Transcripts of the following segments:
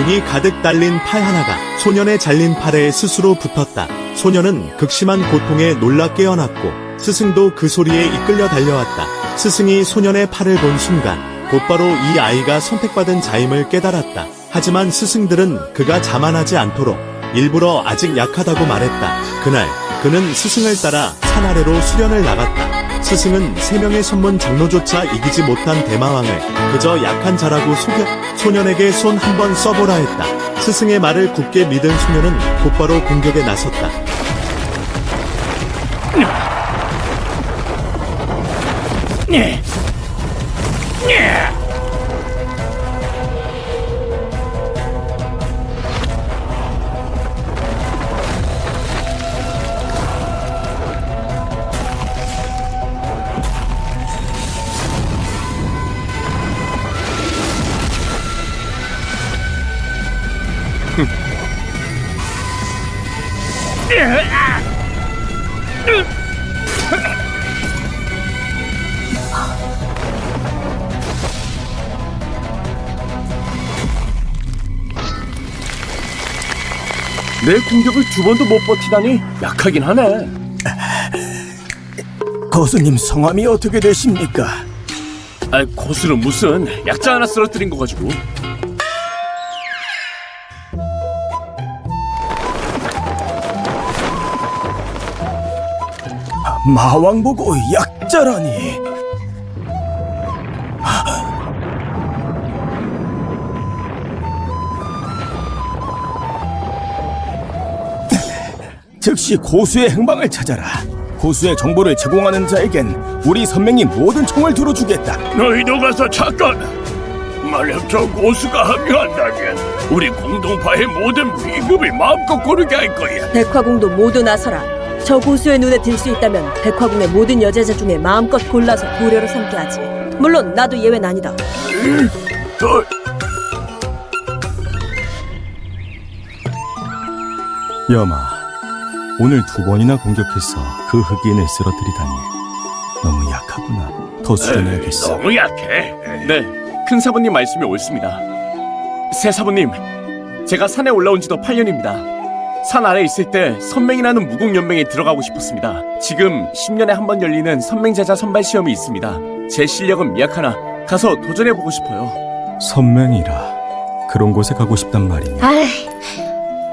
눈이 가득 달린 팔 하나가 소년의 잘린 팔에 스스로 붙었다. 소년은 극심한 고통에 놀라 깨어났고 스승도 그 소리에 이끌려 달려왔다. 스승이 소년의 팔을 본 순간 곧바로 이 아이가 선택받은 자임을 깨달았다. 하지만 스승들은 그가 자만하지 않도록 일부러 아직 약하다고 말했다. 그날 그는 스승을 따라 산 아래로 수련을 나갔다. 스승은 세 명의 선문 장로조차 이기지 못한 대마왕을 그저 약한 자라고 속여 소년에게 손 한 번 써보라 했다. 스승의 말을 굳게 믿은 소년은 곧바로 공격에 나섰다. 내 공격을 두 번도 못 버티다니 약하긴 하네. 거수님 성함이 어떻게 되십니까? 아, 고수는 무슨 약자 하나 쓰러뜨린 거 가지고. 마왕 보고 약자라니. 즉시 고수의 행방을 찾아라. 고수의 정보를 제공하는 자에겐 우리 선명이 모든 총을 들어주겠다. 너희도 가서 잠깐. 만약 저 고수가 합류한다면 우리 공동파의 모든 비급을 마음껏 고르게 할 거야. 백화궁도 모두 나서라. 저 고수의 눈에 들 수 있다면 백화궁의 모든 여제자 중에 마음껏 골라서 도료로 삼게 하지. 물론 나도 예외는 아니다. 더 여마, 오늘 두 번이나 공격해서 그 흑인을 쓰러뜨리다니 너무 약하구나. 더 수련해야겠어. 너무 약해. 네, 큰 사부님 말씀이 옳습니다. 새 사부님, 제가 산에 올라온 지도 8년입니다. 산 아래 있을 때 선맹이라는 무공연맹에 들어가고 싶었습니다. 지금 10년에 한 번 열리는 선맹제자 선발 시험이 있습니다. 제 실력은 미약하나 가서 도전해보고 싶어요. 선명이라 그런 곳에 가고 싶단 말이냐? 아이,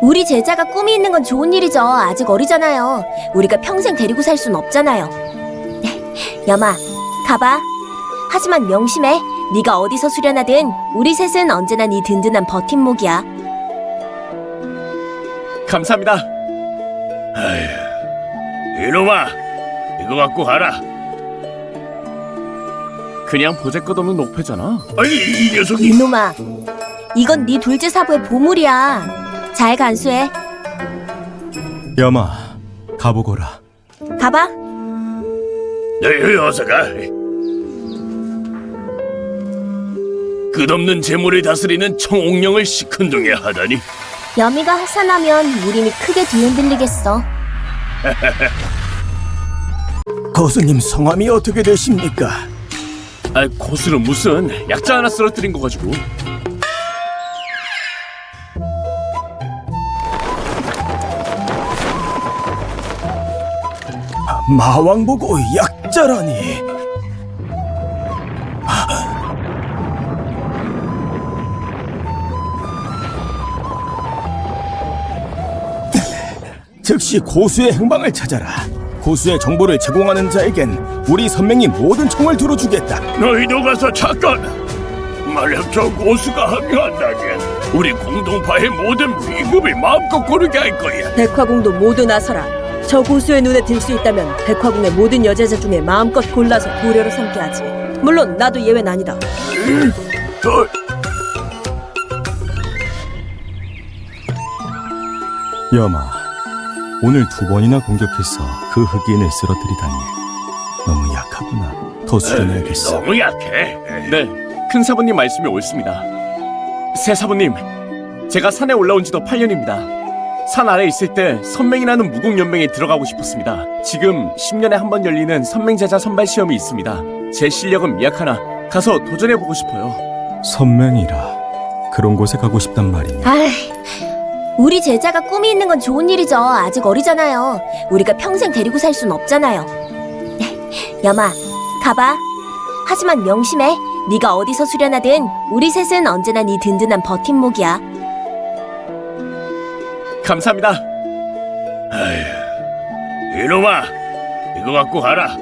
우리 제자가 꿈이 있는 건 좋은 일이죠. 아직 어리잖아요. 우리가 평생 데리고 살 순 없잖아요. 여마, 가봐. 하지만 명심해. 네가 어디서 수련하든 우리 셋은 언제나 네 든든한 버팀목이야. 감사합니다. 이놈아, 이거 갖고 가라. 그냥 보잘것없는 녹패잖아. 아니 이 녀석이 이놈아, 이건 네 둘째 사부의 보물이야. 잘 간수해. 여마, 가보거라. 가봐. 너희 어서 가. 끝없는 재물을 다스리는 청옥령을 시큰둥해 하다니. 여미가 하산하면 우림이 크게 뒤흔들리겠어. 거수님 성함이 어떻게 되십니까? 아, 고수는 무슨 약자 하나 쓰러뜨린 거 가지고. 마왕 보고 약자라니. 즉시 고수의 행방을 찾아라. 고수의 정보를 제공하는 자에겐 우리 선명이 모든 총을 들어주겠다. 너희도 가서 잠깐. 만약 저 고수가 합류한다면 우리 공동파의 모든 비급을 마음껏 고르게 할 거야. 백화궁도 모두 나서라. 저 고수의 눈에 들 수 있다면 백화궁의 모든 여제자 중에 마음껏 골라서 도료로 삼게 하지. 물론 나도 예외는 아니다. 더 여마, 오늘 두 번이나 공격해서 그 흑인을 쓰러뜨리다니 너무 약하구나. 더 수련해야겠어. 너무 약해. 네, 큰 사부님 말씀이 옳습니다. 새 사부님, 제가 산에 올라온 지도 8년입니다. 산 아래 있을 때 선맹이라는 무공연맹에 들어가고 싶었습니다. 지금 10년에 한 번 열리는 선맹제자 선발 시험이 있습니다. 제 실력은 미약하나 가서 도전해보고 싶어요. 선명이라 그런 곳에 가고 싶단 말이냐? 아이, 우리 제자가 꿈이 있는 건 좋은 일이죠. 아직 어리잖아요. 우리가 평생 데리고 살 순 없잖아요. 여마, 가봐. 하지만 명심해. 네가 어디서 수련하든 우리 셋은 언제나 네 든든한 버팀목이야. 감사합니다. 이놈아, 이거 갖고 가라.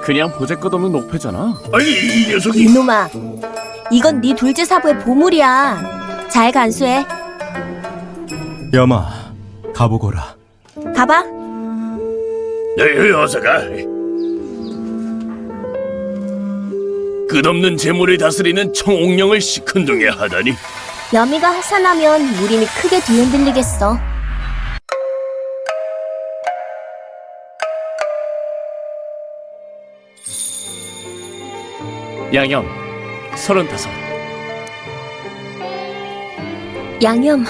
그냥 보잘것없는 옥패잖아. 아니 이 녀석이 이놈아, 이건 네 둘째 사부의 보물이야. 잘 간수해. 여마, 가보거라. 가봐. 네, 어서 가. 끝없는 재물을 다스리는 청옥령을 시큰둥해 하다니. 여미가 하산하면 무림이 크게 뒤흔들리겠어. 양형, 서른다섯. 양염,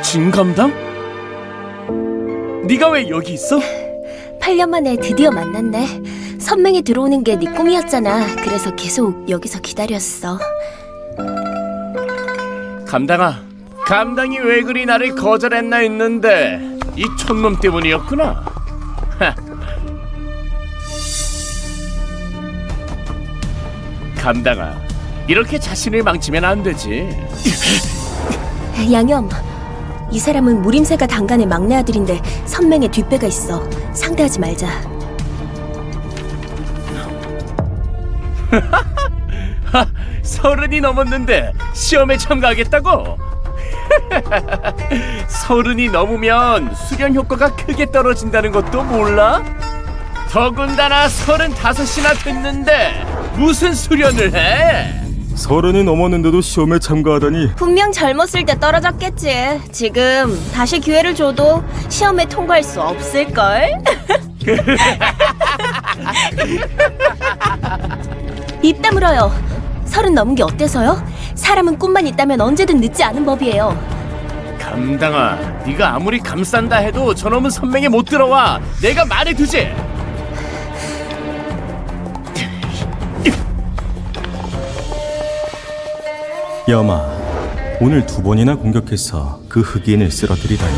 진감당? 네가 왜 여기 있어? 8년 만에 드디어 만났네. 선맹이 들어오는 게 네 꿈이었잖아. 그래서 계속 여기서 기다렸어. 감당아, 감당이 왜 그리 나를 거절했나 했는데 이 촌놈 때문이었구나. 하. 감당아, 이렇게 자신을 망치면 안 되지. 양염, 이 사람은 무림세가 당간의 막내 아들인데 선맹의 뒷배가 있어. 상대하지 말자. 서른이 넘었는데 시험에 참가하겠다고? 서른이 넘으면 수련 효과가 크게 떨어진다는 것도 몰라? 더군다나 서른다섯이나 됐는데 무슨 수련을 해? 서른이 넘었는데도 시험에 참가하다니 분명 젊었을 때 떨어졌겠지. 지금 다시 기회를 줘도 시험에 통과할 수 없을걸? 입 다물어요. 서른 넘은 게 어때서요? 사람은 꿈만 있다면 언제든 늦지 않은 법이에요. 감당아, 네가 아무리 감싼다 해도 저놈은 선명에 못 들어와. 내가 말해두지. 여마, 오늘 두 번이나 공격해서 그 흑인을 쓰러뜨리다니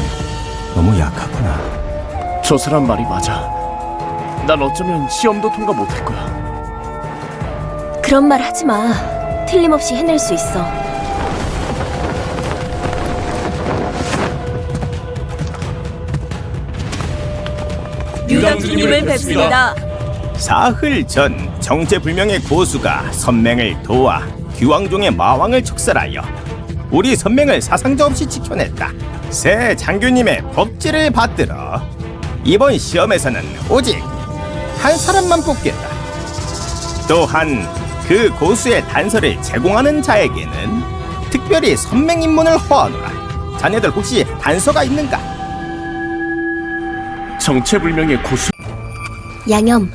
너무 약하구나. 저 사람 말이 맞아. 난 어쩌면 시험도 통과 못할 거야. 그런 말 하지 마. 틀림없이 해낼 수 있어. 유당주님을 뵙습니다. 사흘 전 정체불명의 고수가 선맹을 도와 귀왕종의 마왕을 척살하여 우리 선맹을 사상자 없이 지켜냈다. 새 장교님의 법지를 받들어 이번 시험에서는 오직 한 사람만 뽑겠다. 또한 그 고수의 단서를 제공하는 자에게는 특별히 선맹 입문을 허하노라. 자네들 혹시 단서가 있는가? 정체불명의 고수. 양염,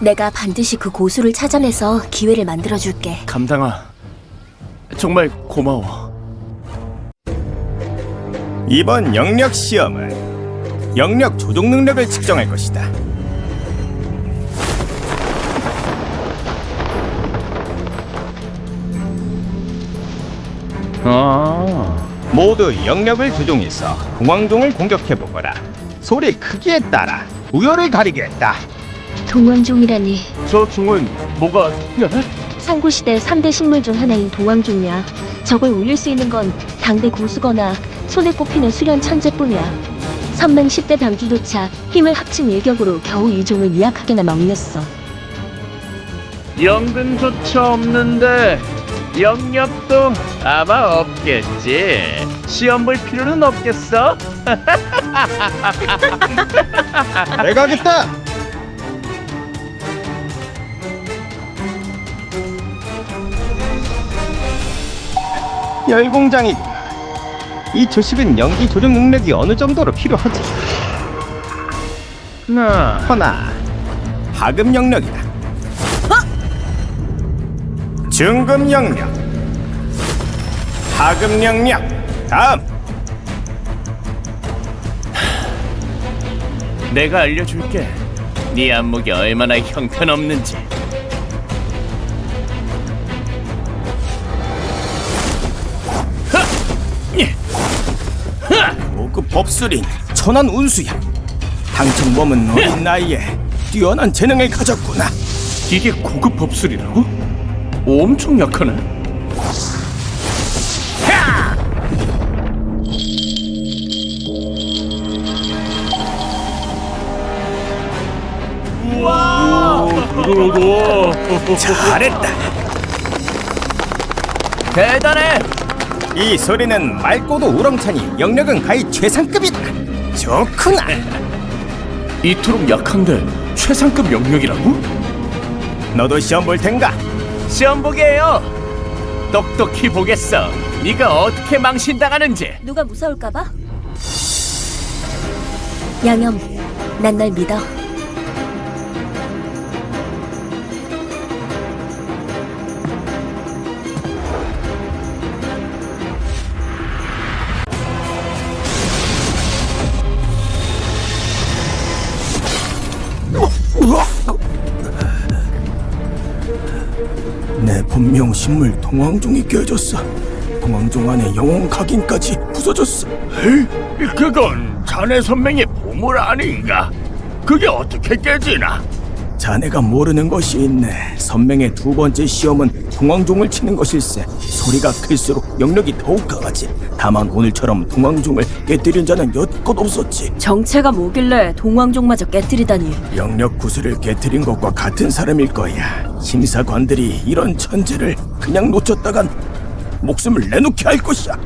내가 반드시 그 고수를 찾아내서 기회를 만들어줄게. 감당아, 정말 고마워. 이번 영역 시험은 영역 조종 능력을 측정할 것이다. 모두 영역을 조종해서 공황종을 공격해 보거라. 소리 크기에 따라 우열을 가리겠다. 동왕종이라니 저 종은 뭐가 특별해? 상고시대 3대 식물 중 하나인 동왕종이야 저걸 올릴 수 있는 건 당대 고수거나 손에 꼽히는 수련 천재뿐이야 선맹 10대 당주조차 힘을 합친 일격으로 겨우 이 종을 미약하게나마 올렸어 연근조차 없는데 영역도 아마 없겠지. 시험 볼 필요는 없겠어? 내가 하겠다. 열공장이군. 이 조식은 연기 조종 능력이 어느 정도로 필요하지? 나 허나 하급 영역이다. 중급 영역, 하급 영역. 다음 내가 알려줄게. 네 안목이 얼마나 형편없는지. 고급 법술인 천안 운수야. 당청범은 어린 나이에 뛰어난 재능을 가졌구나. 이게 고급 법술이라고? 엄청 약하네. 잘했다. 대단해. 이 소리는 맑고도 우렁차니 영력은 가히 최상급이다. 좋구나. 이토록 약한데 최상급 영역이라고? 너도 시험 볼 텐가? 시험 보게요. 똑똑히 보겠어. 네가 어떻게 망신당하는지. 누가 무서울까봐? 양염, 난 널 믿어. 내 본명 신물 동황종이 깨졌어. 동황종 안에 영혼 각인까지 부서졌어. 그건 자네 선명의 보물 아닌가? 그게 어떻게 깨지나? 자네가 모르는 것이 있네. 선명의 두 번째 시험은 동황종을 치는 것일세. 소리가 클수록 영력이 더욱 강하지. 다만 오늘처럼 동황종을 깨뜨린 자는 여껏 없었지. 정체가 뭐길래 동왕종마저 깨뜨리다니. 영력 구슬을 깨뜨린 것과 같은 사람일 거야. 심사관들이 이런 천재를 그냥 놓쳤다간 목숨을 내놓게 할 것이야.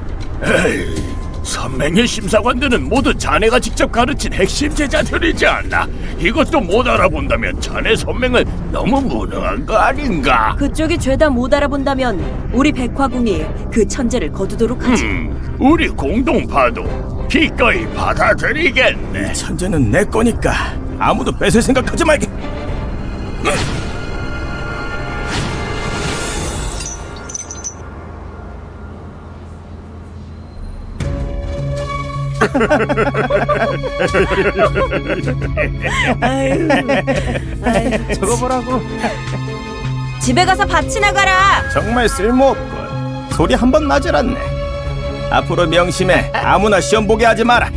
선맹의 심사관들은 모두 자네가 직접 가르친 핵심 제자들이지 않나? 이것도 못 알아본다면 자네 선맹은 너무 무능한 거 아닌가? 그쪽이 죄다 못 알아본다면 우리 백화궁이 그 천재를 거두도록 하지. 음, 우리 공동 파도 기꺼이 받아들이겠네. 천재는 내 거니까 아무도 뺏을 생각하지 말게. 저거 보라고. 집에 가서 밭이나 가라. 정말 쓸모없군. 소리 한 번 나질 않네. 앞으로 명심해. 아무나 시험 보게 하지 마라.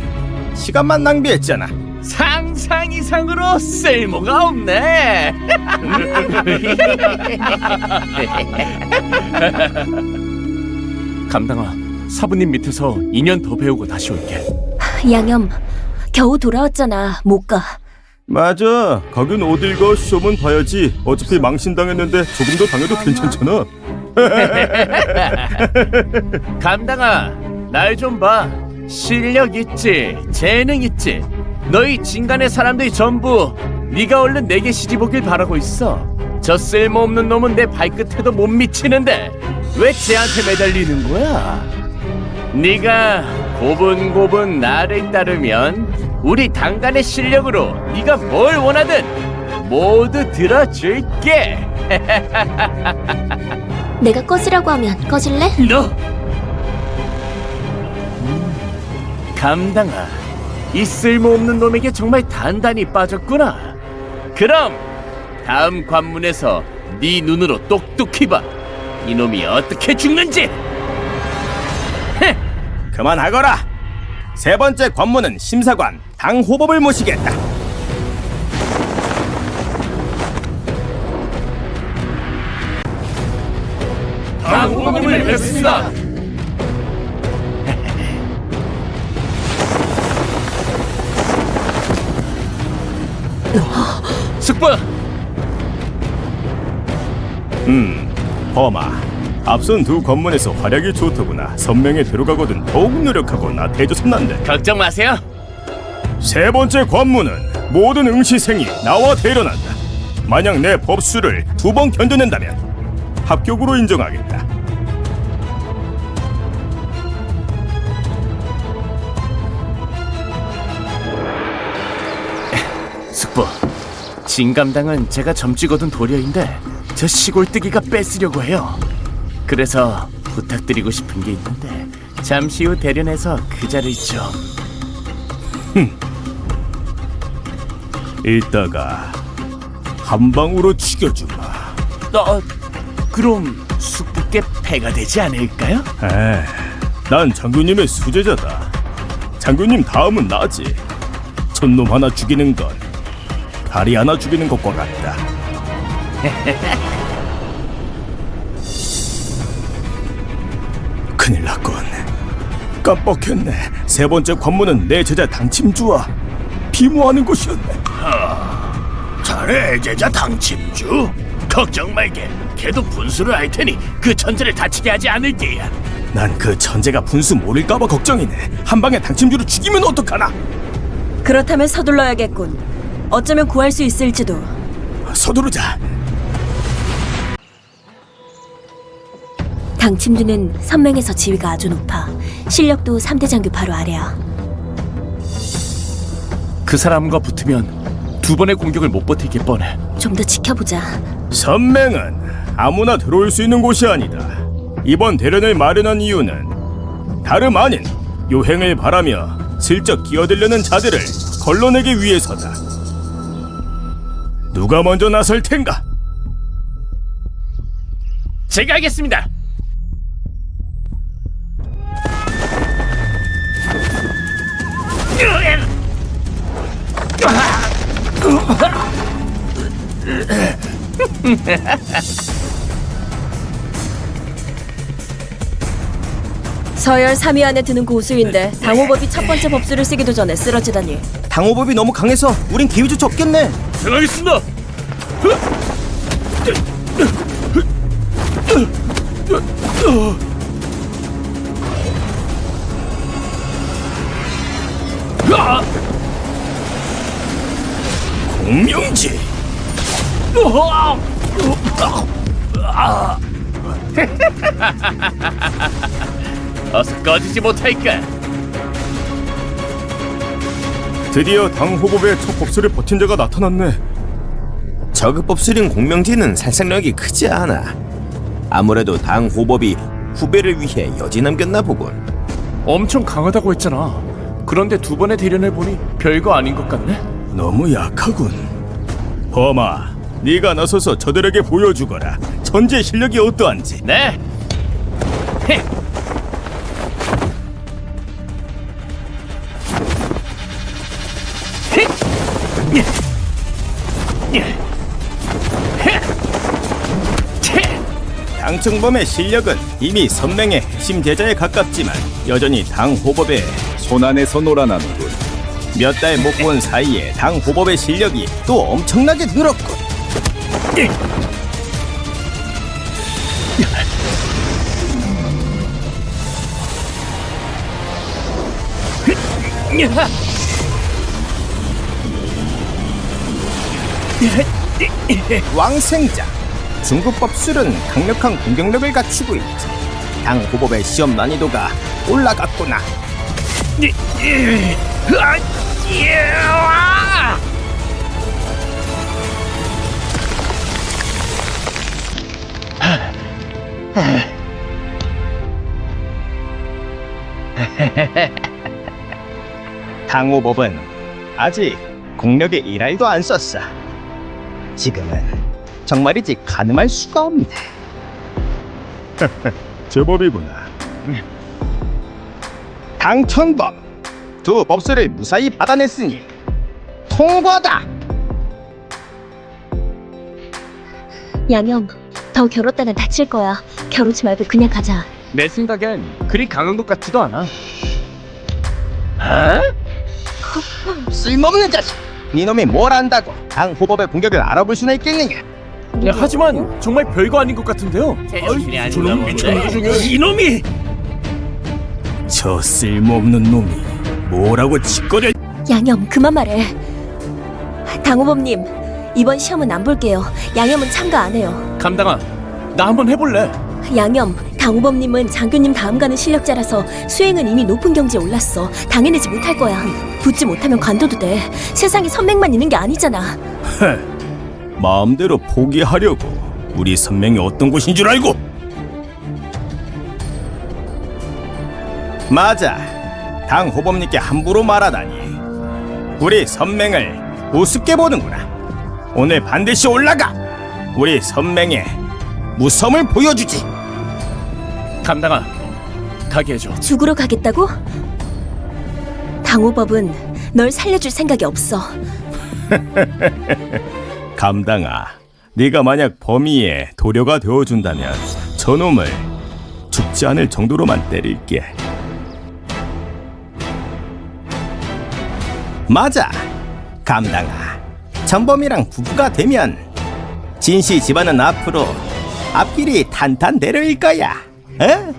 시간만 낭비했잖아. 상상 이상으로 쓸모가 없네. 감당아, 사부님 밑에서 2년 더 배우고 다시 올게. 양염, 겨우 돌아왔잖아. 못 가. 맞아. 가긴 어딜 가 시험은 봐야지. 어차피 망신당했는데 조금 더 당해도 괜찮잖아. 감당아, 날 좀 봐. 실력 있지, 재능 있지. 너희 진간의 사람들이 전부 네가 얼른 내게 시집 오길 바라고 있어. 저 쓸모없는 놈은 내 발끝에도 못 미치는데 왜 쟤한테 매달리는 거야? 네가 고분고분 나를 따르면 우리 당간의 실력으로 네가 뭘 원하든 모두 들어줄게. 내가 꺼지라고 하면 꺼질래? 너! 감당아. 이 쓸모없는 놈에게 정말 단단히 빠졌구나. 그럼 다음 관문에서 네 눈으로 똑똑히 봐. 이놈이 어떻게 죽는지 그만하거라. 세 번째 관문은 심사관 당호법을 모시겠다. 당호님을 뵙습니다 숙부 음, 범아. 앞선 두 관문에서 활약이 좋더구나. 선명에 들어가거든 더욱 노력하고 나태해져선 난데. 걱정 마세요 세 번째 관문은 모든 응시생이 나와 대련한다. 만약 내 법수를 두 번 견뎌낸다면 합격으로 인정하겠다. 숙부 진감당은 제가 점찍 얻은 도려인데 저 시골뜨기가 뺏으려고 해요 그래서 부탁드리고 싶은 게 있는데 잠시 후 대련해서 그 자를 좀 이따가 한 방으로 죽여주마. 어, 그럼 숙부께 패가 되지 않을까요? 에, 난 장군님의 수제자다. 장군님 다음은 나지. 촌놈 하나 죽이는 건 다리 하나 죽이는 것과 같다. 큰일 났군. 깜빡했네. 세 번째 관문은 내 제자 당침주와 비모하는 곳이었네. 자네 제자 당침주 걱정 말게 걔도 분수를 할 테니 그 천재를 다치게 하지 않을 게야 난 그 천재가 분수 모를까봐 걱정이네. 한 방에 당침주를 죽이면 어떡하나? 그렇다면 서둘러야겠군. 어쩌면 구할 수 있을지도. 서두르자. 당침주는 선맹에서 지위가 아주 높아. 실력도 3대 장교 바로 아래야. 그 사람과 붙으면 두 번의 공격을 못 버티길 뻔해. 좀 더 지켜보자. 선맹은 아무나 들어올 수 있는 곳이 아니다. 이번 대련을 마련한 이유는 다름 아닌 요행을 바라며 슬쩍 기어들려는 자들을 걸러내기 위해서다. 누가 먼저 나설 텐가? 제가 하겠습니다. 서열 3위 안에 드는 고수인데 당호법이 첫 번째 법수를 쓰기도 전에 쓰러지다니. 당호법이 너무 강해서 우린 기회조차 없겠네. 들어가겠습니다 공명지. 어서 꺼지지 못할까? 드디어 당 후보의 첫 법수를 버틴 자가 나타났네. 저급 법술인 공명지는 살상력이 크지 않아. 아무래도 당 호법이 후배를 위해 여지 남겼나 보군. 엄청 강하다고 했잖아. 그런데 두 번의 대련을 보니 별거 아닌 것 같네. 너무 약하군. 범아, 네가 나서서 저들에게 보여주거라. 전제 실력이 어떠한지. 네. 당청범의 실력은 이미 선맹의 핵심 제자에 가깝지만 여전히 당 호법의 손안에서 놀아나는군. 몇 달 못 본 사이에 당 호법의 실력이 또 엄청나게 늘었군. 왕생자 중국 법술은 강력한 공격력을 갖추고 있지. 당 호법의 시험 난이도가 올라갔구나. 당호법은 아직 공력의 일할도 안 썼어. 지금은 정말이지 가늠할 수가 없네. 제법이구나. 당천법 두 법수를 무사히 받아냈으니 통과다. 양형, 더 겨뤘다간 다칠 거야. 겨루지 말고 그냥 가자. 내 생각엔 그리 강한 것 같지도 않아. 쓸모없는 자식. 네놈이 뭘 안다고 당 호법의 공격을 알아볼 수나 있겠느냐? 야, 하지만 정말 별거 아닌 것 같은데요. 저놈 미쳤는 중에 이놈이 저 쓸모없는 놈이 뭐라고 짓거려? 양염, 그만 말해. 당호범님, 이번 시험은 안 볼게요. 양염은 참가 안 해요. 감당아, 나 한번 해볼래. 양염, 당호범님은 장교님 다음 가는 실력자라서 수행은 이미 높은 경지에 올랐어. 당해내지 못할 거야. 붙지 못하면 관둬도 돼. 세상에 선맹만 있는 게 아니잖아. 마음대로 포기하려고 우리 선명이 어떤 곳인 줄 알고? 맞아. 당 호범님께 함부로 말하다니. 우리 선맹을 우습게 보는구나. 오늘 반드시 올라가. 우리 선맹의 무섬을 보여주지. 감당아, 가게 해줘. 죽으러 가겠다고? 당호법은 널 살려줄 생각이 없어. 감당아, 네가 만약 범위의 도료가 되어준다면 저놈을 죽지 않을 정도로만 때릴게. 맞아, 감당아. 전범이랑 부부가 되면 진씨 집안은 앞으로 앞길이 탄탄대로일 거야. 어?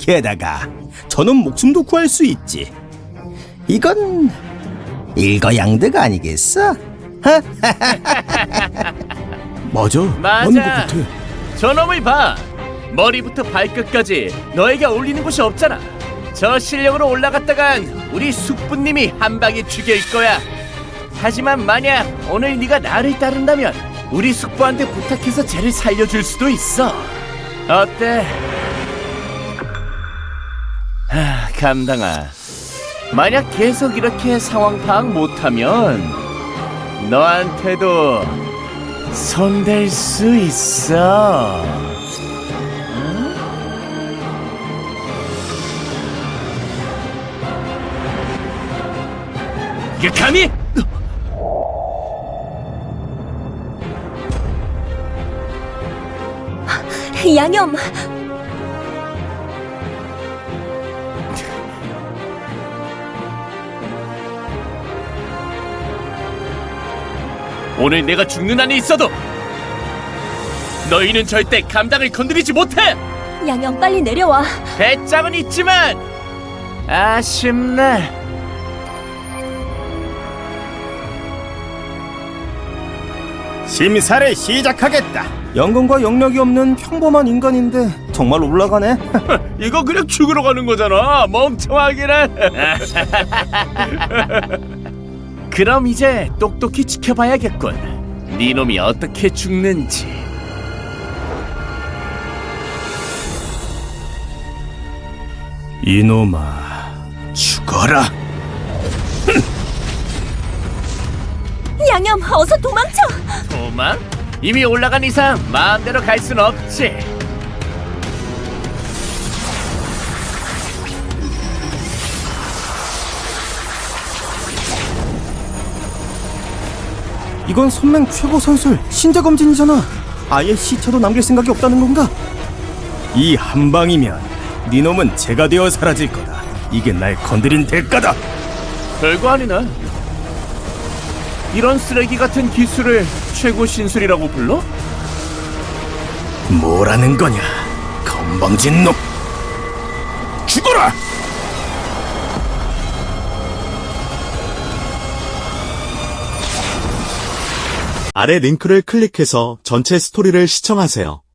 게다가 저놈 목숨도 구할 수 있지. 이건 일거양득 아니겠어? 맞아. 맞아. 저놈을 봐. 머리부터 발끝까지 너에게 어울리는 곳이 없잖아. 저 실력으로 올라갔다간 우리 숙부님이 한 방에 죽일 거야. 하지만 만약 오늘 네가 나를 따른다면 우리 숙부한테 부탁해서 쟤를 살려줄 수도 있어. 어때? 하, 감당아. 만약 계속 이렇게 상황 파악 못하면 너한테도 손댈 수 있어. 이게 감히? 양염, 오늘 내가 죽는 한이 있어도 너희는 절대 감당을 건드리지 못해. 양염 빨리 내려와. 배짱은 있지만 아쉽네. 심사를 시작하겠다. 연금과 영력이 없는 평범한 인간인데 정말 올라가네. 이거 그냥 죽으러 가는 거잖아. 멍청하기는. 그럼 이제 똑똑히 지켜봐야겠군. 네 놈이 어떻게 죽는지. 이놈아, 죽어라. 양염, 어서 도망쳐. 도망? 이미 올라간 이상 마음대로 갈 순 없지. 이건 선맹 최고 선술 신자 검진이잖아. 아예 시체도 남길 생각이 없다는 건가? 이 한 방이면 네 놈은 제가 되어 사라질 거다. 이게 날 건드린 대가다. 별거 아니네. 이런 쓰레기 같은 기술을 최고 신술이라고 불러? 뭐라는 거냐, 건방진 놈. 죽어라! 아래 링크를 클릭해서 전체 스토리를 시청하세요.